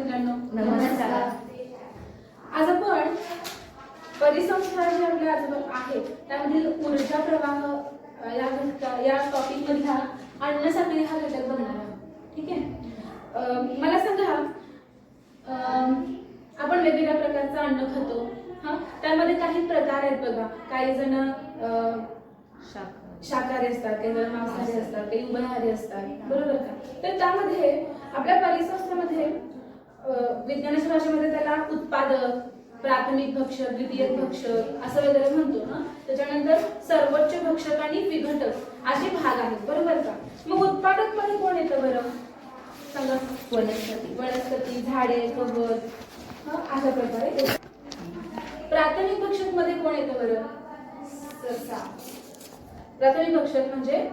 मित्रांनो नमस्कार. आज आपण परिसंस्था जे आपल्या आजूबाजू आहेत त्यामधील ऊर्जा प्रवाह या घटका या टॉपिक मधला अन्नसाखळी हा घटक बघणार आहोत. ठीक आहे? मला सांगा आपण वेगवेगळ्या प्रकारचं अन्न खातो हा? त्यामध्ये काही प्रकार आहेत बघा. काही जण शाकाहारी असतात काही जण मांसाहारी असतात काही उभयहारी असतात. बरोबर का? तर त्यामध्ये आपल्या परिसंस्थेमध्ये विज्ञानाच्या भाषेमध्ये त्याला उत्पादक प्राथमिक भक्षक द्वितीयक भक्षक असं वगैरे म्हणतो ना. त्याच्यानंतर सर्वोच्च भक्षक आणि विघटक असे भाग आहेत. बरोबर का? मग उत्पादकमध्ये कोण येतं बरं? सांगा. वनस्पती. वनस्पती झाडे गवत अशा प्रकारे. प्राथमिक भक्षकमध्ये कोण येतं बरं? ससा. प्राथमिक भक्षक म्हणजे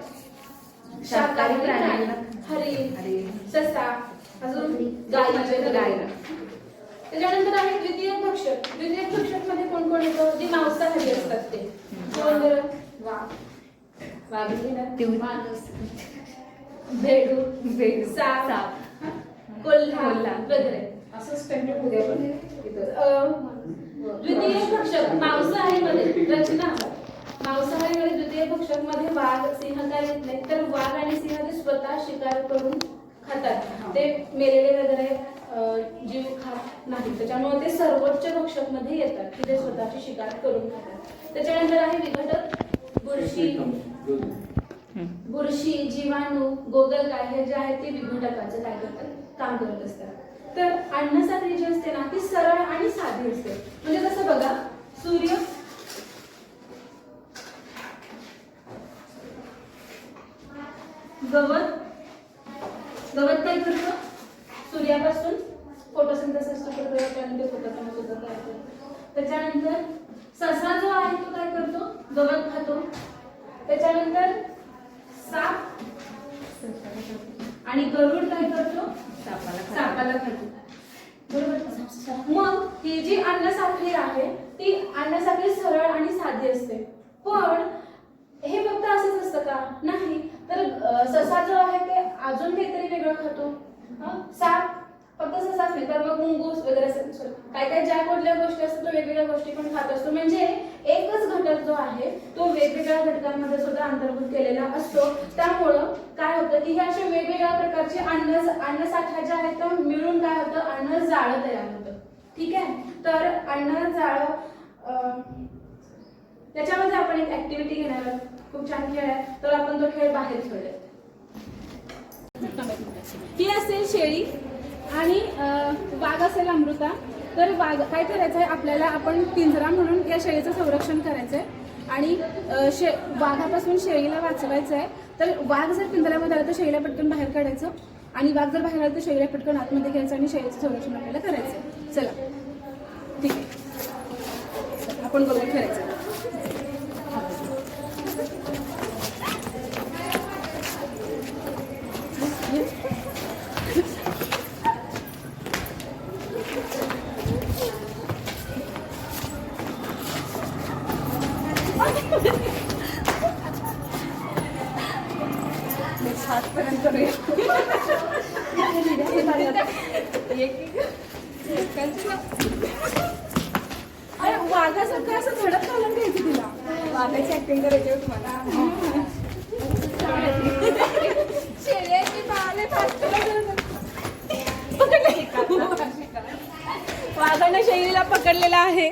शाकाहारी प्राणी. हरिण. ससा. अजून म्हणजे गाय. त्याच्यानंतर आहे द्वितीय भक्षक द्वितीय भक्षकमध्ये कोण कोण येतं? जे मांसाहारी असतात ते. कोण बरं? वाघ भेडू. भेडू. साप. कोल्हा. वगैरे असं द्वितीय भक्षक मांसाहारी मध्ये रचना. मांसाहारी मध्ये द्वितीय भक्षकमध्ये वाघ सिंह काय येत नाही. तर वाघ आणि सिंह ते स्वतः शिकार करून खातात ते मेलेले वगैरे जीव खात नाही त्याच्यामुळे ते सर्वोच्च भक्षकमध्ये येतात की ते स्वतःची शिकार करून खातात. त्याच्यानंतर आहे विघटक बुरशी. बुरशी जीवाणू गोगलगाय हे जे आहेत ते विघटकाचे काय करतात? काम करत असतात. तर अन्न साखळी जी असते ना ती सरळ आणि साधी असते. म्हणजे कसं बघा सूर्य गवत गवत काय करतो. सूर्यापासून फोटोसिंथेसिस करतो त्यानंतर फोटोसिंथेसिस सुद्धा तयार करतो. त्याच्यानंतर ससा जो आहे तो काय करतो? गवत खातो. त्याच्यानंतर साप आणि गरुड काय करतो? सापाला खातो. सापाला खातो. बरोबर? मग ही जी अन्न साखळी आहे ती अन्न साखळी सरळ आणि साधी असते. पण हे फक्त असंच असतं का? नाही. तर ससा जो आहे ते अजून काहीतरी वेगळं खातो. साप फक्त ससाच नाही तर मग मुंगूस वगैरे असं काय काय ज्या कुठल्या गोष्टी असतात तो वेगवेगळ्या गोष्टी पण खात असतो. म्हणजे एकच घटक जो आहे तो वेगवेगळ्या घटकांमध्ये सुद्धा अंतर्भूत केलेला असतो. त्यामुळं काय होतं की हे असे वेगवेगळ्या प्रकारचे अन्न अन्नसाठ्या ज्या जे आहेत तर मिळून काय होतं? अन्न जाळं तयार होतं. ठीक आहे? तर अन्न जाळं त्याच्यामध्ये आपण एक ऍक्टिव्हिटी घेणार आहोत. खूप छान खेळ आहे. तर आपण तो खेळ बाहेर खेळूया ही असेल शेळी आणि वाघ असेल अमृता. तर वाघ काय करायचं आहे आपल्याला आपण पिंजरा म्हणून या शेळीचं संरक्षण करायचं आहे आणि शे वाघापासून शेळीला वाचवायचं आहे तर वाघ जर पिंजऱ्यामध्ये आला तर शेळीला पटकन बाहेर काढायचं. आणि वाघ जर बाहेर आला तर शेळीला पटकन आतमध्ये घ्यायचं आणि शेळीचं संरक्षण आपल्याला करायचं आहे. चला. ठीक आहे. आपण बघून खेळायचं. आजपर्यंत अरे वाघासारखं असं धडक घालून घ्यायचं तिला. वाघाची ऍक्टिंग करायची होती मला. शेळ्याची पाले वाघानं शैलीला पकडलेला आहे.